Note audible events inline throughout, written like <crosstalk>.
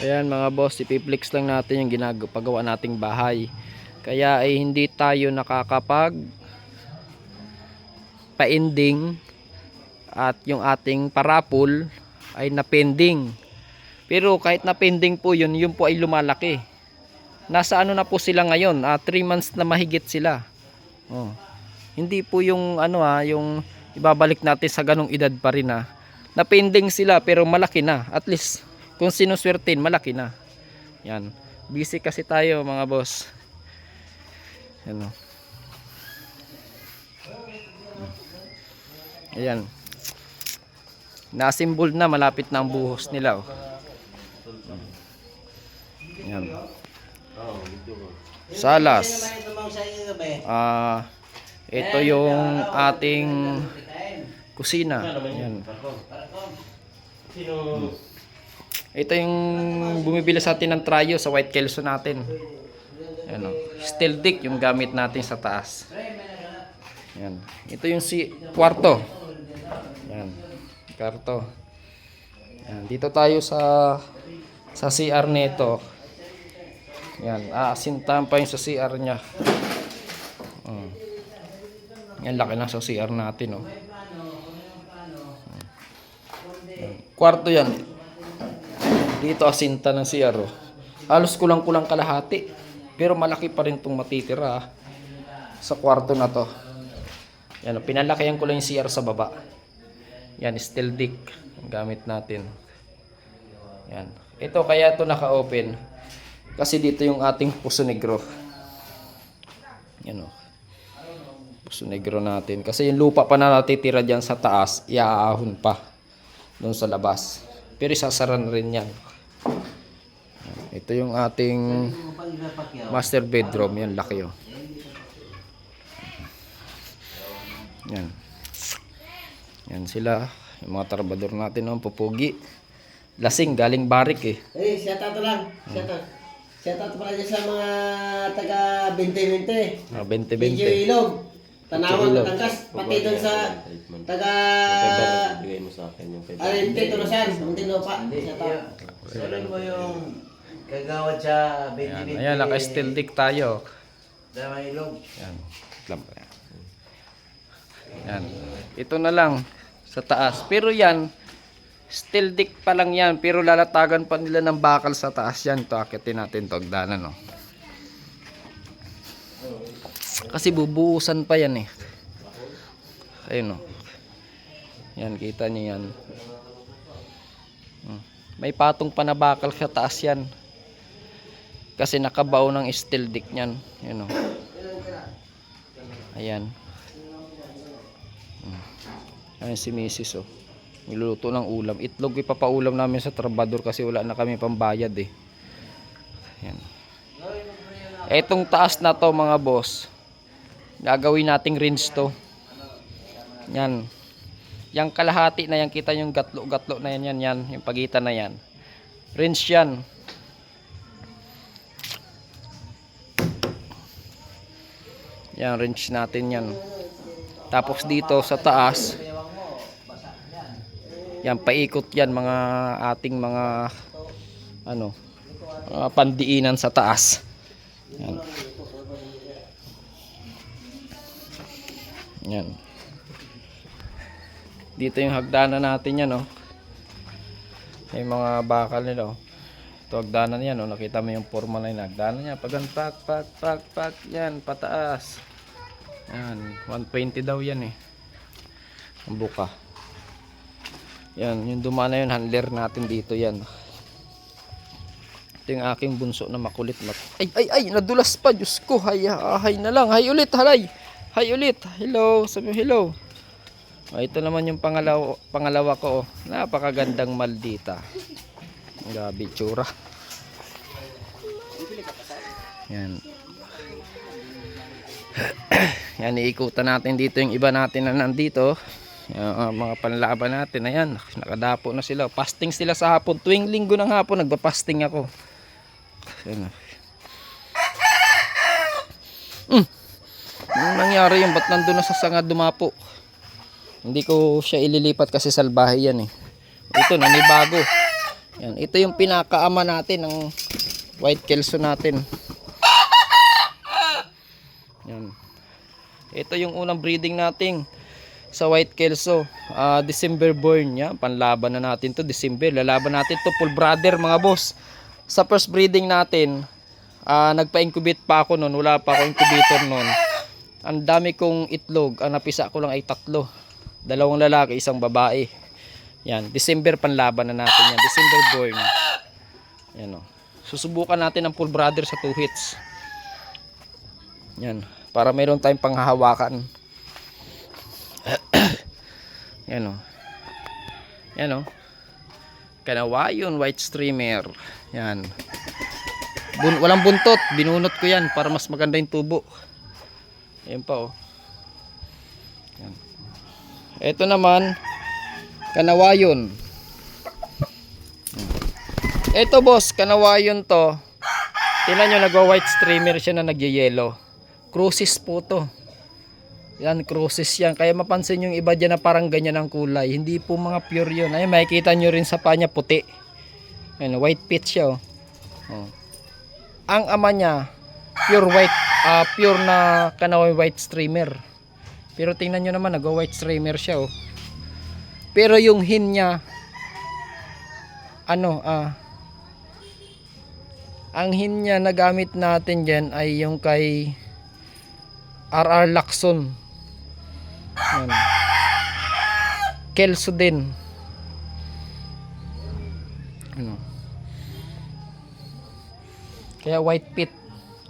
Ayan mga boss, ipiplex lang natin yung ginagawa nating bahay. Kaya ay hindi tayo nakakapag pa-ending at yung ating parapol ay na-pending. Pero kahit na-pending po yun, yun po ay lumalaki. Nasa ano na po sila ngayon, 3 months na mahigit sila. Oh. Hindi po yung ano ha, yung ibabalik natin sa ganong edad pa rin ha. Na-pending sila pero malaki na. At least kung sinuswertin, malaki na. Yan. Busy kasi tayo mga boss. Ano. Ayan. Nasimbol na malapit na ang buhos nila. Oh. Ayan. Salas. Ah, ito yung ating kusina. Ayan. Ito yung bumibili sa atin ng trayo sa White Kelso natin. Ano, steel dick yung gamit natin sa taas. Yan. Ito yung si kwarto. Yan. Kwarto. Yan. Dito tayo sa sa CR nito. Yan. Aasintahan pa yung sa CR niya. Mm. Yan laki na sa CR natin, oh. Yan. Kwarto yan. Dito asinta ng CR, oh. Halos kulang-kulang kalahati. Pero malaki pa rin itong matitira ah, sa kwarto na to. Yan, oh, pinalakihan ko lang yung CR sa baba. Yan, steel dick ang gamit natin. Yan. Ito kaya ito naka-open kasi dito yung ating puso negro. Yan oh. Puso negro natin. Kasi yung lupa pa na natitira dyan sa taas, iaahon pa doon sa labas. Pero isasara na rin yan. Ito yung ating master bedroom. Yan, laki oh. Yan. Yan sila. Yung mga trabador natin, oh, pupugi. Lasing, galing barik eh. Eh, shout out lang. Shout out. Shout out pala dyan sa mga taga 2020. Ah, Medyo 20-20. ilog. Tanawan, Ilog. Batangas. Pati doon sa taga... Bigay mo sa akin yung 500. Arente, Tolosan. Muntinlo pa. Shout out. Sulan mo yung kagawad sa 2020. ayan, naka-steel dick tayo. Dama ilog. Yan. wait lang pa yan. Yan. Ito na lang sa taas. Pero yan, steel dick pa lang yan. Pero lalatagan pa nila ng bakal sa taas yan. Ito, akitin natin ito. Agdanan, no. Kasi bubuusan pa yan eh. Ayun, no. Yan, kita niyo yan. Hmm. May patong pa na bakal sa taas yan. Kasi nakabaw ng steel dick niyan. Yan, no. Ayan. Mm. Ayan si Mrs. Oh. Niluluto ng ulam. Itlog ipapaulam namin sa trabador kasi wala na kami pambayad eh. Ayan. Etong taas na to mga boss. Gagawin nating rinse to. Yan. Yang kalahati na yan kita yung gatlo-gatlo na yan yan yan. Yung pagitan na yan. Rinse yan. Yan, wrench natin yan. Tapos dito sa taas, yan, paikot yan mga ating mga ano, mga pandiinan sa taas. Yan. Yan. Dito yung hagdanan natin yan, oh. May mga bakal nila, oh. Ito hagdanan yan, oh. Nakita mo yung forma na yung hagdanan niya. Pagan, pak, pak, pak, pak. Yan, pataas. Yan, 120 daw yan eh. Ang buka. Yan, yung dumaan na yun, handler natin dito yan. Ito yung aking bunso na makulit. Ay, ay, ay, nadulas pa. Diyos ko, hay, hay na lang. Hay ulit, halay. Hay ulit. Hello, sabi hello. Ah, ito naman yung pangalawa, pangalawa ko. Oh. Napakagandang maldita. Grabe, tsura. Yan. Yan, iikutan natin dito yung iba natin na nandito. Yung ah, mga panlaban natin. Ayan, nakadapo na sila. Fasting sila sa hapon. Tuwing linggo ng hapon, nagpa-fasting ako. Ayan. Mm. Anong nangyari yun? Ba't nandun na sa sanga dumapo? Hindi ko siya ililipat kasi salbahe yan eh. Ito, nanibago. Yan, ito yung pinakaama natin ng white kelso natin. Yan. Ito yung unang breeding nating sa white kelso. Ah, December born yan. Panlaban na natin to December. Lalaban natin to full brother mga boss. Sa first breeding natin, ah, nagpa-incubate pa ako noon. Wala pa ako incubator noon. Ang dami kong itlog. Ang napisa ko lang ay tatlo. Dalawang lalaki, isang babae. Yan, December panlaban na natin yan. December born. Yan o. Susubukan natin ang full brother sa two hits. Yan, para mayroon tayong panghahawakan. <coughs> Yan o. Yan o. Kanawayon white streamer. Yan. Bun walang buntot, binunot ko yan para mas maganda yung tubo. Yan pa oh. Yan. Ito naman kanawayon. Ito boss, kanawayon to. Tingnan nyo, nagwa-white streamer siya na nagyayelo. Crucis po to. Yan, crucis yan. Kaya mapansin yung iba dyan na parang ganyan ang kulay. Hindi po mga pure yun. Ay, makikita nyo rin sa panya puti. Yan, white pit siya. Oh. Oh. Ang ama niya, pure white, ah pure na kanaway white streamer. Pero tingnan nyo naman, nagwa-white streamer siya. Oh. Pero yung hin niya, ano, ah, ang hin niya na gamit natin dyan ay yung kay RR Lacson. Yan. Kelso din. Ano? Kaya white pit.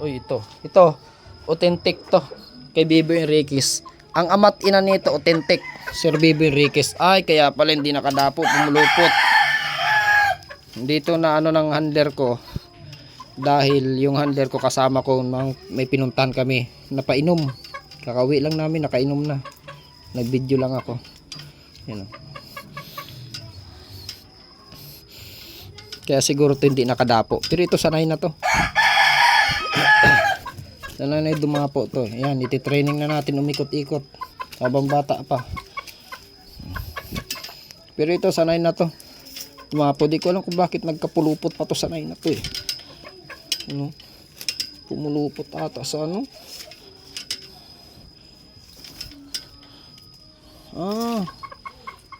Uy, ito. Ito. Authentic to. Kay Bibo Enriquez. Ang amat ina nito, authentic. Sir Bibo Enriquez. Ay, kaya pala hindi nakadapo. Pumulupot. Dito na ano ng handler ko dahil yung handler ko kasama ko may pinuntahan kami. Napainom. Kakauwi lang namin nakainom na. Nag video lang ako. Yan o. kaya siguro to hindi nakadapo. Pero ito sanay na to. <coughs> Sanay na dumapo to. Yan iti-training na natin umikot-ikot. Habang bata pa. Pero ito sanay na to. Dumapo. Di ko alam kung bakit nagkapulupot pa to sanay na to eh ano? Pumulupot ata sa ano? Ah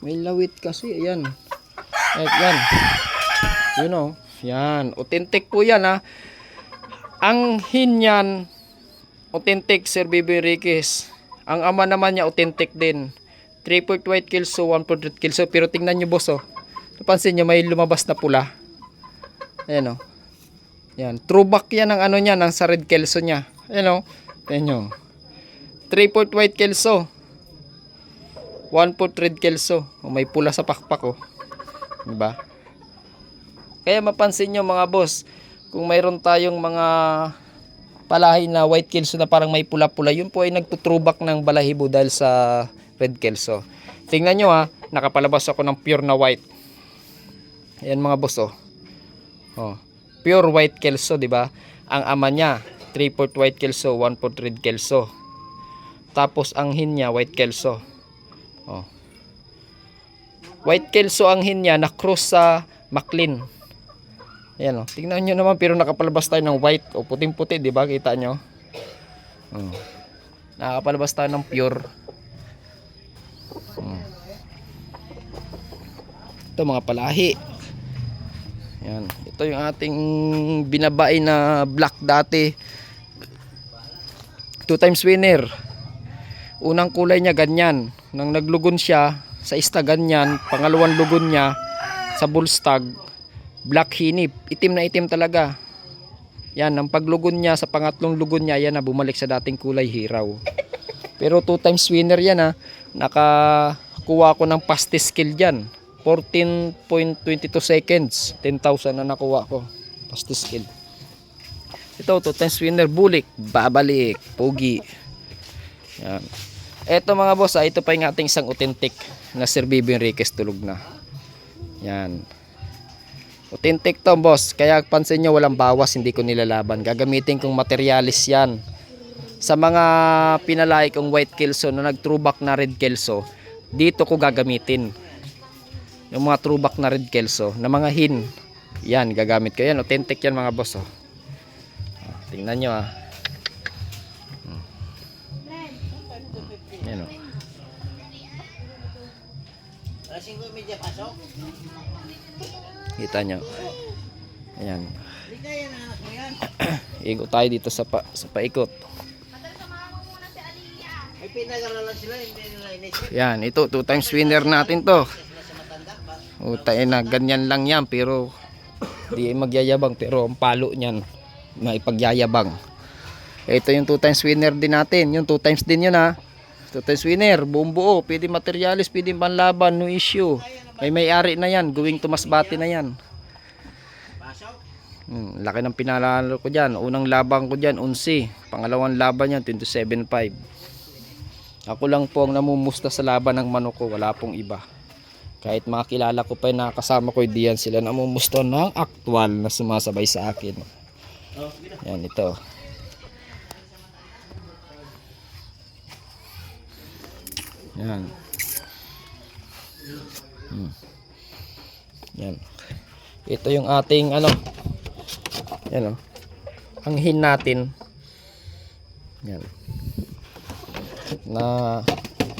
may lawit kasi. Ayan. At you know yan authentic po yan ha ang hinyan authentic Sir Bibi Enriquez. Ang ama naman niya authentic din. 3 point white kilso 1 point red kilso pero tingnan nyo boss oh. Napansin nyo may lumabas na pula. Ayan oh yan, throwback yan ng ano niya, ng sa red kelso niya. Ayan o, tingnan nyo. 3 port white kelso. 1 port red kelso. O, may pula sa pakpak o. Diba? Kaya mapansin nyo mga boss, kung mayroon tayong mga palahi na white kelso na parang may pula-pula, yun po ay nagtutrubak ng balahibo dahil sa red kelso. Tingnan nyo ha, nakapalabas ako ng pure na white. Ayan mga boss oh. Oh pure white kelso, di ba? Ang ama niya, 3 port white kelso, 1 port red kelso. Tapos ang hin niya, white kelso. Oh. White kelso ang hin niya na cross sa Maclean. Ayan oh. Tingnan niyo naman pero nakapalabas tayo ng white o puting-puti, di ba? Kita nyo? Oh. Nakapalabas tayo ng pure. Oh. Ito mga palahi. Yan. Ito yung ating binabay na black dati. Two times winner. Unang kulay niya ganyan. Nang naglugon siya sa ista ganyan. Pangalawang lugon niya sa bullstag. Black hinip. Itim na itim talaga. Yan. Ang paglugon niya sa pangatlong lugon niya. Yan na bumalik sa dating kulay hiraw. Pero two times winner yan ha. Nakakuha ko ng pastis skill dyan. 14.22 seconds. 10,000 na nakuha ko. Pasti skill. Ito to 10 winner bulik. Babalik. Pogi. Yan. Eto mga boss ah, ito pa yung ating isang authentic na Sir Bibi Enriquez tulog na. Yan. Authentic to boss. Kaya pansin nyo walang bawas hindi ko nilalaban. Gagamitin kong materialis yan. Sa mga pinalay kong white kelso na nag throwback na red kelso dito ko gagamitin yung mga throwback na red kelso na mga hin Yan, gagamit ko yan. Authentic yan mga boss. Oh. Ah, Tingnan nyo ah. Hmm. Yan oh. Alas 5 media pasok. Kita nyo. Ayan. <coughs> Ikot tayo dito sa, pa, sa paikot. Yan, ito, two times winner natin to. Sila sa matanda pa. Utay na, ganyan lang yan, pero di magyayabang, pero ang palo niyan, maipagyayabang. Ito yung two times winner din natin, yung two times din yun ha. Two times winner, buong buo, pwede materialis, pwede panlaban, no issue. May may-ari na yan, going to masbati na yan. Hmm, laki ng pinalalo ko dyan. Unang labang ko dyan, 11. Pangalawang laban yan, 27.5. Ako lang po ang namumusta sa laban ng manok ko. Wala pong iba. Kahit mga kilala ko pa yung nakakasama ko, di yan sila namumusta ng aktual na sumasabay sa akin. Yan, ito. Yan. Hmm. Yan. Ito yung ating ano, yan o. Ang hin natin. Yan. Na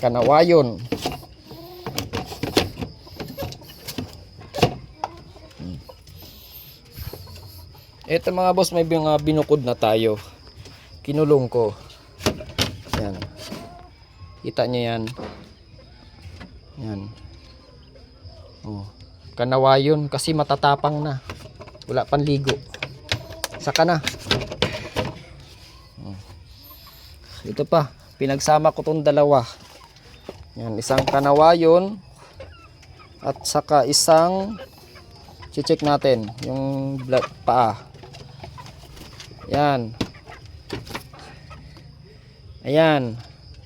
kanawayon. Ito mga boss, may mga binukod na tayo. Kinulong ko. Yan. Kita niyo yan. Yan. Oh. Kanawayon kasi matatapang na. Wala pang ligo. Saka na. Oh. Ito pa, pinagsama ko tong dalawa. Yan, isang kanawayon at saka isang check natin yung blood paa. Yan. Ayan.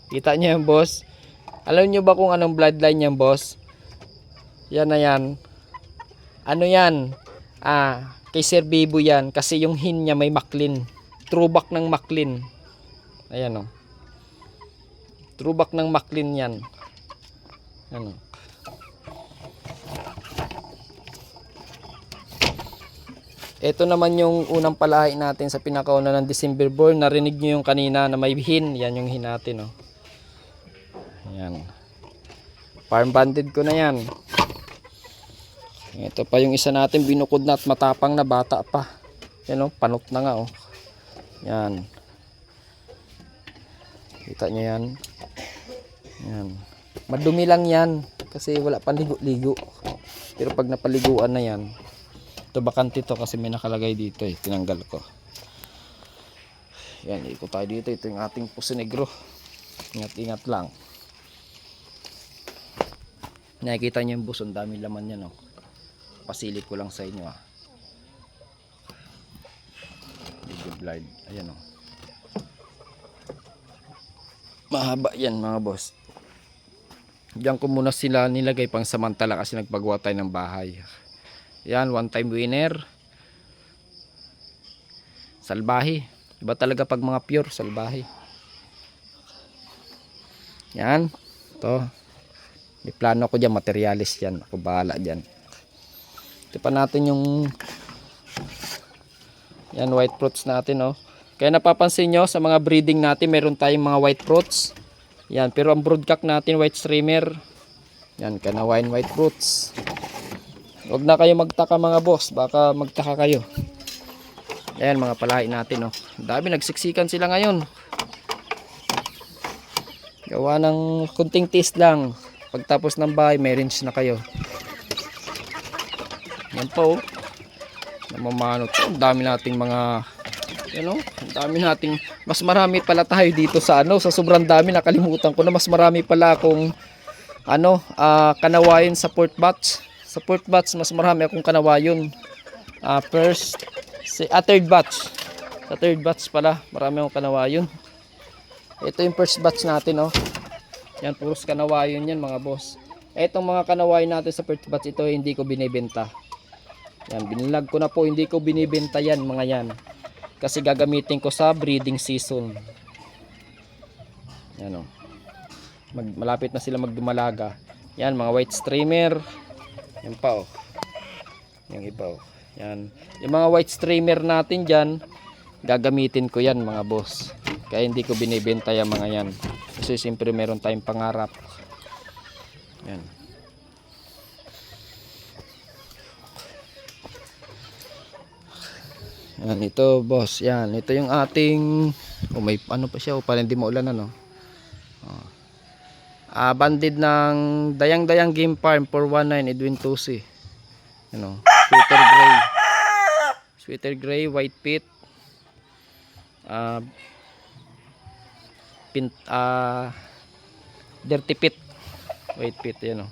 Kita niyo yung boss. Alam niyo ba kung anong bloodline yan, boss? Yan na yan. Ano yan? Ah, kay Sir Bibo yan kasi yung hin niya may maklin. Throwback ng maklin. Ayan oh. Throwback ng maklin yan. Ano? Ito naman yung unang palahi natin sa pinakauna ng December born. Narinig nyo yung kanina na may hin. Yan yung hin natin. Oh. Yan. Farm banded ko na yan. Ito pa yung isa natin binukod na at matapang na bata pa. Yan oh, panot na nga oh. Yan. Kita nyo yan. Yan. Madumi lang yan kasi wala pang ligo-ligo. Pero pag napaliguan na yan, ito bakante to kasi may nakalagay dito eh. Tinanggal ko. Yan, ikot tayo dito. Ito yung ating puso negro. Ingat-ingat lang. Nakikita niyo yung bus, ang dami laman yan oh. Pasilip ko lang sa inyo ah. Video blind. Ayan oh. Mahaba yan mga boss. Diyan ko muna sila nilagay pang samantala kasi nagpagawa tayo ng bahay. Yan, one time winner. Salbahi. Iba talaga pag mga pure, salbahi. Yan. Ito. May plano ko dyan, materialis yan. Ako bahala dyan. Ito pa natin yung yan, white fruits natin, oh. Kaya napapansin nyo, sa mga breeding natin, meron tayong mga white fruits. Yan, pero ang broodcock natin, white streamer. Yan, kanawain white fruits. Huwag na kayo magtaka mga boss, baka magtaka kayo. Ayan, mga palahi natin, oh. Dami, nagsiksikan sila ngayon. Gawa ng kunting taste lang. Pagtapos ng bahay, may range na kayo. Yan po, oh. Namamano to. Ang dami nating mga ano, ang dami nating mas marami pala tayo dito sa ano, sa sobrang dami nakalimutan ko na mas marami pala akong ano, ah, kanawayon sa port batch. Sa port batch mas marami akong kanawayon. Ah, first si ah, third batch. Sa third batch pala, marami akong kanawayon. Ito yung first batch natin, oh. Yan, puros kanawayon yan, mga boss. Etong mga kanawayon natin sa first batch, ito hindi ko binibenta. Yan, binilag ko na po, hindi ko binibenta yan, mga yan. Kasi gagamitin ko sa breeding season. Yan, oh. Mag, malapit na sila magdumalaga. Yan, mga white streamer. Yan pa, oh. Yung iba, oh. Yan. Yung mga white streamer natin dyan, gagamitin ko yan mga boss. Kaya hindi ko binibenta yung mga yan. Kasi siyempre meron tayong pangarap. Yan. Yan, ito boss. Yan, ito yung ating oh, may ano pa siya, oh, para hindi maulan ano. Ah, banded ng Dayang-Dayang Game Farm 419 Edwin Tusi. Ano, sweater gray. Sweater gray, white pit. Ah, pint ah dirty pit. White pit 'yan oh.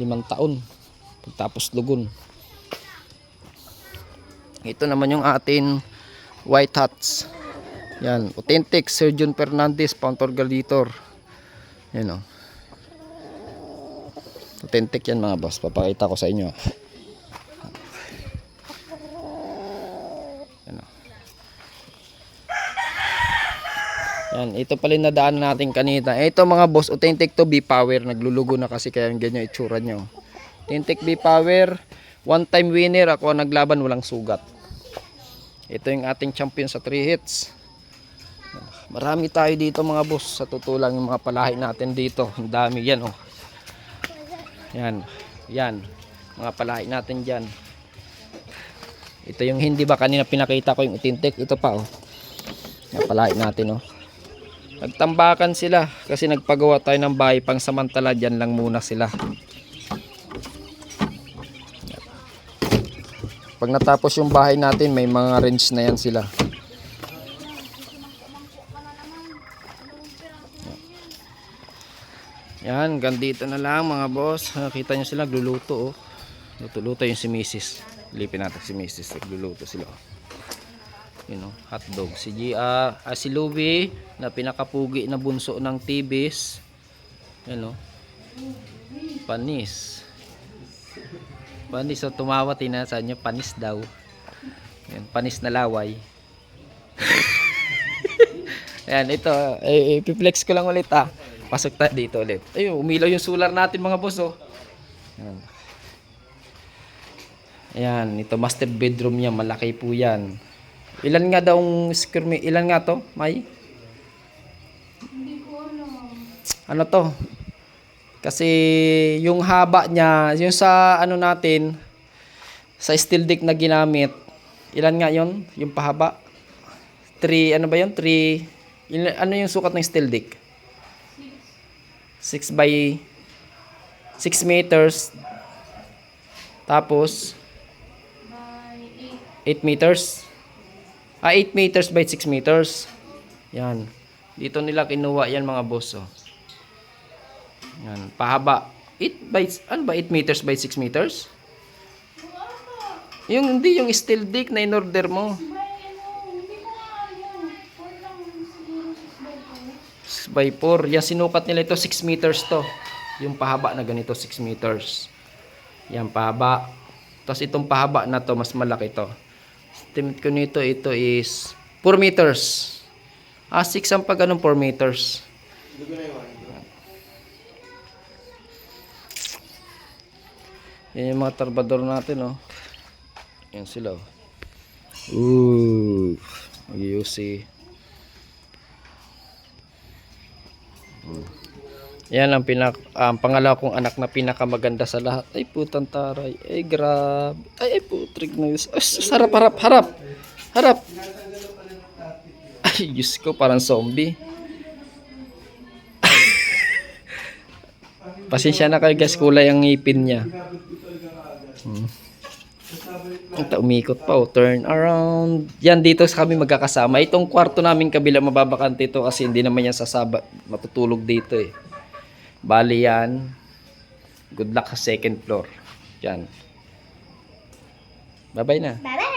Limang taon. Pagtapos lugon. Ito naman yung atin white hats. Yan, authentic Sir John Fernandez Pountor Galitor. Yan oh. Authentic yan mga boss. Papakita ko sa inyo. Yan oh. Yan, ito pala yung nadaan natin kanina. Ito mga boss, authentic to B-Power. Naglulugo na kasi kaya ganyan itsura nyo. Authentic B-Power. One time winner. Ako naglaban, walang sugat. Ito yung ating champion sa 3 hits. Marami tayo dito mga boss. Sa totoo yung mga palahi natin dito. Ang dami yan oh. Yan. Yan. Mga palahi natin dyan. Ito yung hindi ba kanina pinakita ko yung itintek. Ito pa oh. Yung palahi natin oh. Nagtambakan sila kasi nagpagawa tayo ng bahay pang samantala dyan lang muna sila. Pag natapos yung bahay natin, may mga range na yan sila. Yan, gandito na lang mga boss. Nakita nyo sila, gluluto oh. Luto-luto yung si Mrs. Lipin natin si Mrs. Nagluluto sila oh. Yun oh, hotdog. Si Gia, ah, si Louie, na pinakapugi na bunso ng Tibis. Yan oh. Panis. Panis, so tumawa tinasa niya, panis daw. Yan, panis na laway. <laughs> Ayan, ito, eh, ipiplex ko lang ulit ah. Pasok tayo dito ulit. Ayun, umilaw yung solar natin mga boss oh. Ayan. Ayan, ito master bedroom niya, malaki po yan. Ilan nga daw square meter? Ilan nga to, May? Ano to? Kasi yung haba niya, yung sa ano natin, sa steel deck na ginamit, ilan nga yon Yung pahaba? 3, ano ba yun? 3, ilan, ano yung sukat ng steel deck? 6 by 6 meters. Tapos, 8 meters. Ah, 8 meters by 6 meters. Yan. Dito nila kinuha yan mga boss. Oh. Yan. Pahaba. 8 by, ano ba? 8 meters by 6 meters? Yung hindi, yung steel deck na in-order mo. 6 by 4. Yan, sinukat nila ito. 6 meters to. Yung pahaba na ganito, 6 meters. Yan, pahaba. Tapos itong pahaba na to, mas malaki to. Estimate ko nito, ito is 4 meters. Ah, 6 ang pag anong 4 meters. Yan yung mga tarbador natin, oh. Yan sila, oh. Ooh. Mag-UC. Yan ang pinak ang pangalawa kong anak na pinakamaganda sa lahat. Ay putang taray. Ay grabe. Ay, ay putrig na yun. Ay, sarap harap harap. Harap. Ay, Diyos ko parang zombie. <laughs> Pasensya na kayo guys, kulay ang ngipin niya. Hmm. Ito, umikot pa oh. Turn around. Yan, dito sa kami magkakasama. Itong kwarto namin kabila mababakante ito kasi hindi naman yan sasaba. Matutulog dito eh. Bali yan. Good luck sa second floor. Yan. Bye-bye na. Bye-bye!